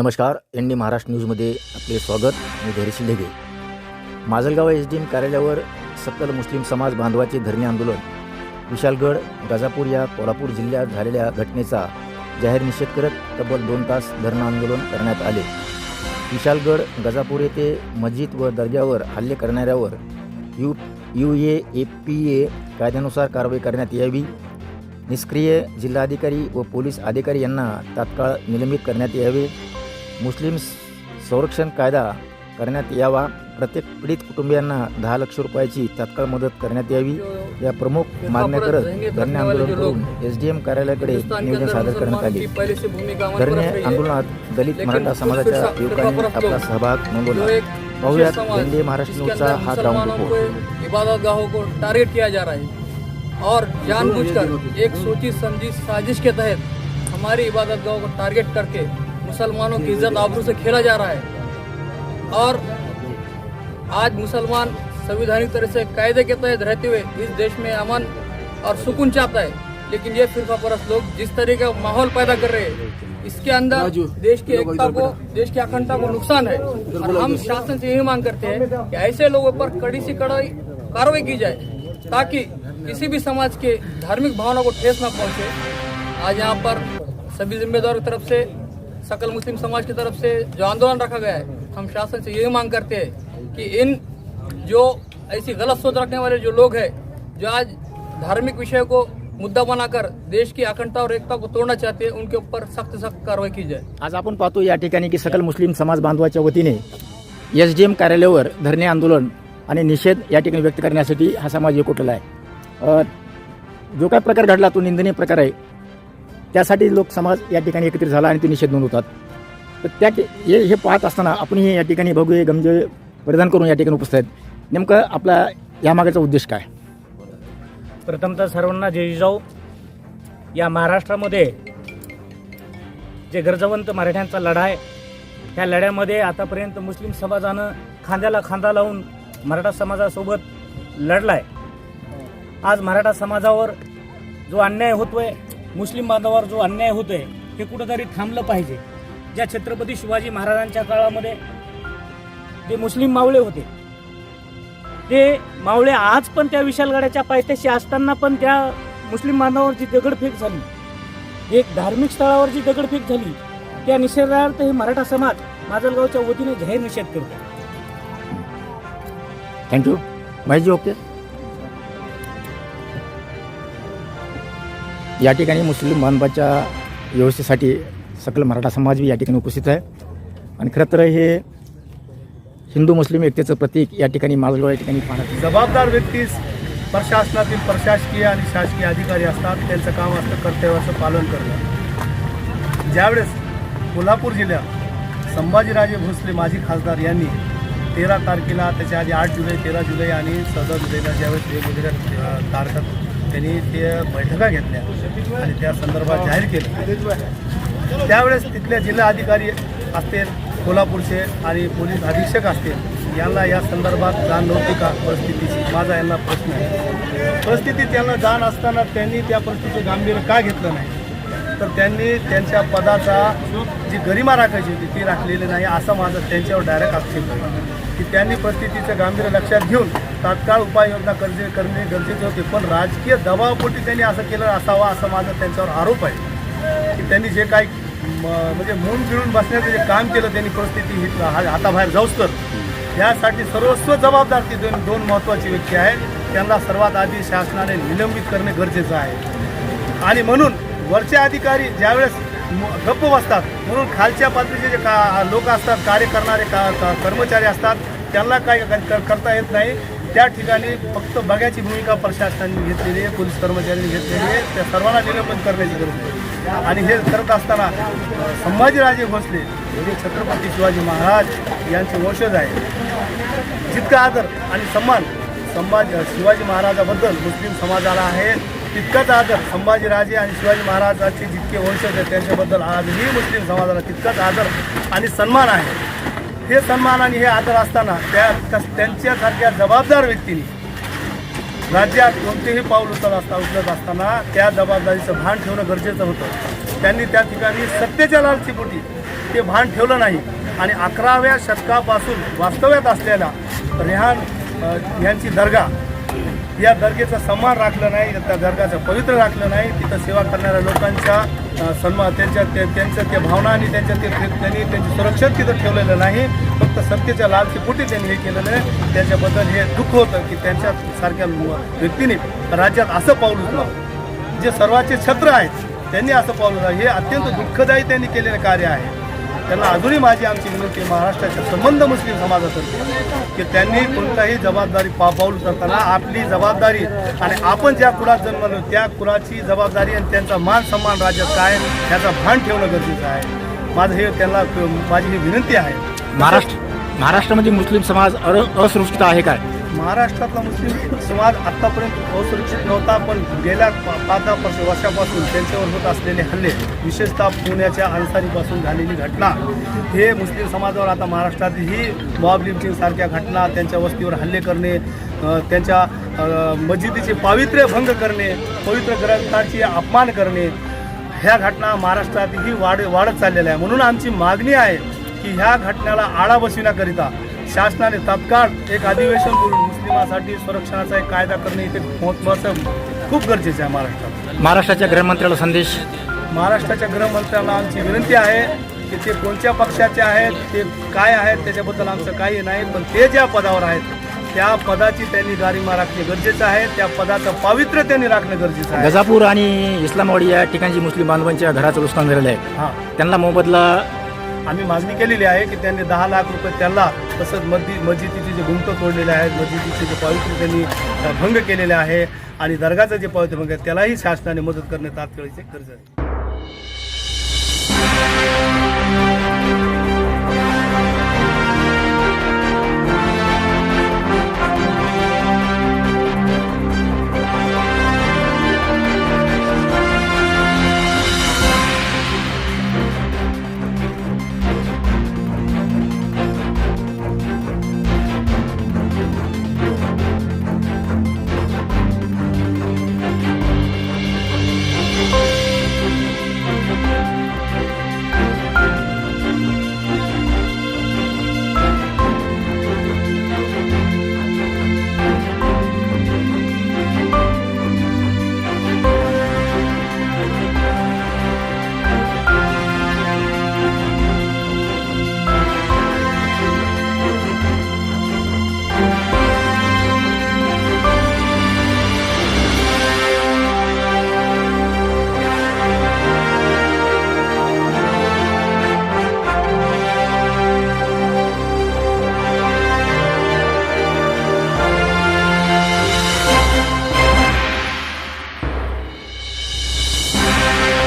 नमस्कार N D Maharashtra न्यूजमध्ये आपले स्वागत. मी Dhairyasheel Dhege. Majalgaon S D M कार्यालयावर सकल मुस्लिम समाज बांधवाचे धरणे आंदोलन. विशालगड गाजापूर या कोल्हापूर जिल्ह्यात झालेल्या घटनेचा जाहीर निषेध करत तब्बल दोन तास धरणं आंदोलन करण्यात आले. विशालगड गजापूर येथे मस्जिद व दर्ग्यावर हल्ले करणाऱ्यावर U U A A P A कायद्यानुसार कारवाई करण्यात यावी. निष्क्रिय जिल्हाधिकारी व पोलीस अधिकारी यांना तात्काळ निलंबित करण्यात यावे. मुस्लिम संरक्षण कायदा करण्यात यावा. प्रत्येक पीडित कुटुंबियांना दहा लक्ष रुपयाची तात्काळ मदत करण्यात यावी. या प्रमुख मागण्या करत धरणे आंदोलन करून एस डी एम कार्यालयाकडे निवेदन सादर करण्यात आले. धरणे आंदोलनात दलित मराठा समाजाच्या युवकांनी आपला सहभाग नोंदवला. पाहुयात एन डी ए महाराष्ट्र न्यूजचा हा ग्राउंड रिपोर्ट इबादत गाहों को टारगेट किया जा रहा है. और जानबूझकर एक सोची समझी साजिश के तहत हमारी इबादत गाहों को टारगेट करके मुसलमानों की इज़्ज़त आबरू से खेला जा रहा है। और आज मुसलमान संविधानिक तरह से कायदे के तहत रहते हुए इस देश में अमन और सुकून चाहता है। लेकिन ये फिरका परस्त लोग जिस तरीके का माहौल पैदा कर रहे हैं इसके अंदर देश की एकता को देश की अखंडता को नुकसान है। और हम शासन से यही मांग करते हैं कि ऐसे लोगों पर कड़ी से कड़ी कार्रवाई की जाए ताकि किसी भी समाज के धार्मिक भावना को ठेस न पहुँचे। आज यहाँ पर सभी जिम्मेदारों की तरफ़ से सकल मुस्लिम समाज की तरफ से जो आंदोलन रखा गया है हम शासन से यही मांग करते हैं कि इन जो ऐसी गलत सोच रखने वाले जो लोग हैं जो आज धार्मिक विषय को मुद्दा बनाकर देश की अखंडता और एकता को तोड़ना चाहते हैं उनके ऊपर सख्त सख्त कार्रवाई की जाए। आज आपण पाहतो या ठिकाणी की सकल मुस्लिम समाज बांधवाच्या वतीने एस डी एम कार्यालयावर धरणे आंदोलन आणि निषेध या ठिकाणी व्यक्त करण्यासाठी हा समाज एकवटलेला आहे. जो काय प्रकार घडला तो निंदनीय प्रकार आहे. त्यासाठी लोक समाज या ठिकाणी एकत्रित झाला आणि ते निषेध नोंदवतात. तर त्या हे हे पाहत असताना आपणही या ठिकाणी भगवे गमजे परिधान करून या ठिकाणी उपस्थित आहेत. नेमकं आपला यामागचा उद्देश काय? प्रथमतः सर्वांना जय जाऊ या महाराष्ट्रामध्ये जे गरजवंत मराठ्यांचा लढा आहे त्या लढ्यामध्ये आतापर्यंत मुस्लिम समाजानं खांद्याला खांदा लावून मराठा समाजासोबत लढला आहे आज मराठा समाजावर जो अन्याय होतोय मुस्लिम बांधवावर जो अन्याय होतो आहे हे कुठंतरी थांबलं पाहिजे. ज्या छत्रपती शिवाजी महाराजांच्या काळामध्ये ते मुस्लिम मावळे होते ते मावळे आज पण त्या विशालगडाच्या पायथ्याशी असताना पण त्या मुस्लिम बांधवावरची दगडफेक झाली. एक धार्मिक स्थळावर जी दगडफेक झाली. त्या निषेधार्थ हे मराठा समाज माजलगावच्या वतीने जाहीर निषेध करतो. थँक्यू माहिती ओके या ठिकाणी मुस्लिम बांधवाच्या व्यवस्थेसाठी सकल मराठा समाज या ठिकाणी उपस्थित आहे. आणि खरं तर हे हिंदू मुस्लिम एकतेचं प्रतीक या ठिकाणी माजलगाव या ठिकाणी पाहण्यात जबाबदार व्यक्तीस प्रशासनातील प्रशासकीय आणि शासकीय अधिकारी असतात त्यांचं काम असतं कर्तव्याचं पालन करणं. ज्यावेळेस कोल्हापूर जिल्ह्यात संभाजीराजे भोसले माजी खासदार यांनी तेरा तारखेला त्याच्या आधी आठ जुलै तेरा जुलै आणि चौदा जुलैला ज्यावेळेस वेगवेगळ्या तारखा त्यांनी ते बैठका घेतल्या आणि त्या संदर्भात जाहीर केलं. त्यावेळेस तिथल्या जिल्हा अधिकारी असतील कोल्हापूरचे आणि पोलीस अधीक्षक असतील यांना या संदर्भात जाण नव्हती का? परिस्थितीची माझा यांना प्रश्न आहे. परिस्थिती त्यांना जाण असताना त्यांनी त्या परिस्थितीचं गांभीर्य का घेतलं नाही? तर त्यांनी त्यांच्या पदाचा जी गरिमा राखायची होती ती राखलेली नाही असं माझं त्यांच्यावर डायरेक्ट आक्षेप आहे. की त्यांनी परिस्थितीचं गांभीर्य लक्षात घेऊन तात्काळ उपाययोजना करजे करणे गरजेचे होते. पण राजकीय दबावापोटी त्यांनी असं केलं असावा असं माझा त्यांच्यावर आरोप आहे. की त्यांनी जे काही म- म्हणजे मून फिरून बसण्याचं जे काम केलं त्यांनी परिस्थिती हित- हा- हाताबाहेर जाऊस तर. यासाठी सर्वस्व जबाबदार ती दोन दोन महत्त्वाची व्यक्ती आहेत. त्यांना सर्वात आधी शासनाने निलंबित करणे गरजेचं आहे. आणि म्हणून वरचे अधिकारी ज्यावेळेस गप्प बसतात म्हणून खालच्या पातळीचे जे का लोक असतात कार्य करणारे का कर्मचारी असतात त्यांना काय कर- करता येत नाही. त्या ठिकाणी फक्त बघायची भूमिका प्रशासनाने घेतलेली आहे पोलीस कर्मचाऱ्यांनी घेतलेली आहे. त्या सर्वांना निलंबन करण्याची गरज आहे. आणि हे करत असताना संभाजीराजे भोसले हे छत्रपती शिवाजी महाराज यांचे वंशज आहे जितका आदर आणि सन्मान संभाजी शिवाजी महाराजाबद्दल मुस्लिम समाजाला आहे तितकाच आदर संभाजीराजे आणि शिवाजी महाराजांचे जितके वंशज आहेत त्यांच्याबद्दल आजही मुस्लिम समाजाला तितकाच आदर आणि सन्मान आहे. हे सन्मान आणि हे आदर असताना त्या त्यांच्यासारख्या जबाबदार व्यक्तीने राज्यात कोणतेही पाऊल उचल असता उचलत असताना त्या जबाबदारीचं भान ठेवणं गरजेचं होतं. त्यांनी त्या ठिकाणी सत्तेच्या लालचीपोटी ते भान ठेवलं नाही. आणि अकराव्या शतकापासून वास्तव्यात असलेल्या रेहान यांची दर्गा या दर्गेचा सन्मान राखलं नाही त्या दर्गाचं पवित्र राखलं नाही. तिथं सेवा करणाऱ्या लोकांच्या सन्मान त्यांच्या ते त्यांच्या त्या भावना आणि त्यांच्या ते त्यांनी त्यांची सुरक्षित तिथं ठेवलेलं नाही. फक्त सत्तेच्या लालचीपोटी त्यांनी हे केलेलं आहे. त्याच्याबद्दल हे दुःख होतं की त्यांच्या सारख्या व्यक्तीने राज्यात असं पाऊल उचलावं जे सर्वाचे छत्र आहेत त्यांनी असं पाऊल हे अत्यंत दुःखदायी त्यांनी केलेलं कार्य आहे. त्यांना अजूनही माझी आमची विनंती महाराष्ट्राच्या संबंध मुस्लिम समाजातर्फे की त्यांनी कोणताही जबाबदारी पा पाऊल करताना आपली जबाबदारी आणि आपण ज्या कुळात जन्मलो त्या कुळाची जबाबदारी आणि त्यांचा मान सन्मान राज्यात काय याचा भान ठेवणं गरजेचं आहे. माझं हे त्यांना माझी ही विनंती आहे. महाराष्ट्र महाराष्ट्रामध्ये म्हणजे मुस्लिम समाज अर असुरक्षित आहे काय? महाराष्ट्रातला मुस्लिम समाज आत्तापर्यंत असुरक्षित नव्हता पण गेल्या पा- पाच दहा वर्ष वर्षापासून त्यांच्यावर होत असलेले हल्ले विशेषतः पुण्याच्या अन्सारीपासून झालेली घटना हे मुस्लिम समाजावर आता महाराष्ट्रात ही मॉब सारख्या घटना त्यांच्या वस्तीवर हल्ले करणे त्यांच्या मस्जिदीचे पावित्र्य भंग करणे पवित्र ग्रंथाची अपमान करणे ह्या घटना महाराष्ट्रातही वाढ वाढत चाललेल्या आहे म्हणून आमची मागणी आहे की ह्या घटनेला आळा बसविण्याकरिता शासनाने तात्काळ एक अधिवेशन बोलून मुस्लिमांसाठी संरक्षणाचा एक कायदा करणे इथे महत्त्वाचं खूप गरजेचं आहे महाराष्ट्रात. महाराष्ट्राच्या गृहमंत्र्याला संदेश. महाराष्ट्राच्या गृहमंत्र्यांना आमची विनंती आहे की ते कोणत्या पक्षाचे आहेत ते काय आहेत त्याच्याबद्दल आमचं काही नाही पण ते ज्या पदावर आहेत त्या पदाची त्यांनी गारिमा राखणे गरजेचं आहे त्या पदाचं पावित्र्य त्यांनी राखणं गरजेचं आहे. गजापूर आणि इस्लामवाडी या ठिकाणची मुस्लिम बांधवांच्या घराचं नुकसान झालेलं आहे. हां. त्यांना मोबदला आम्ही मागणी केलेली आहे की त्यांनी दहा लाख रुपये त्याला तसंच मस्जिद मस्जिदीचे जे गुंत तोडलेले आहेत मस्जिदीचे जे पावित्र्य त्यांनी भंग केलेले आहे आणि दर्गाचं जे पावित्र्य भंग आहे त्यालाही शासनाने मदत करणे तात्काळीचे गरज आहे.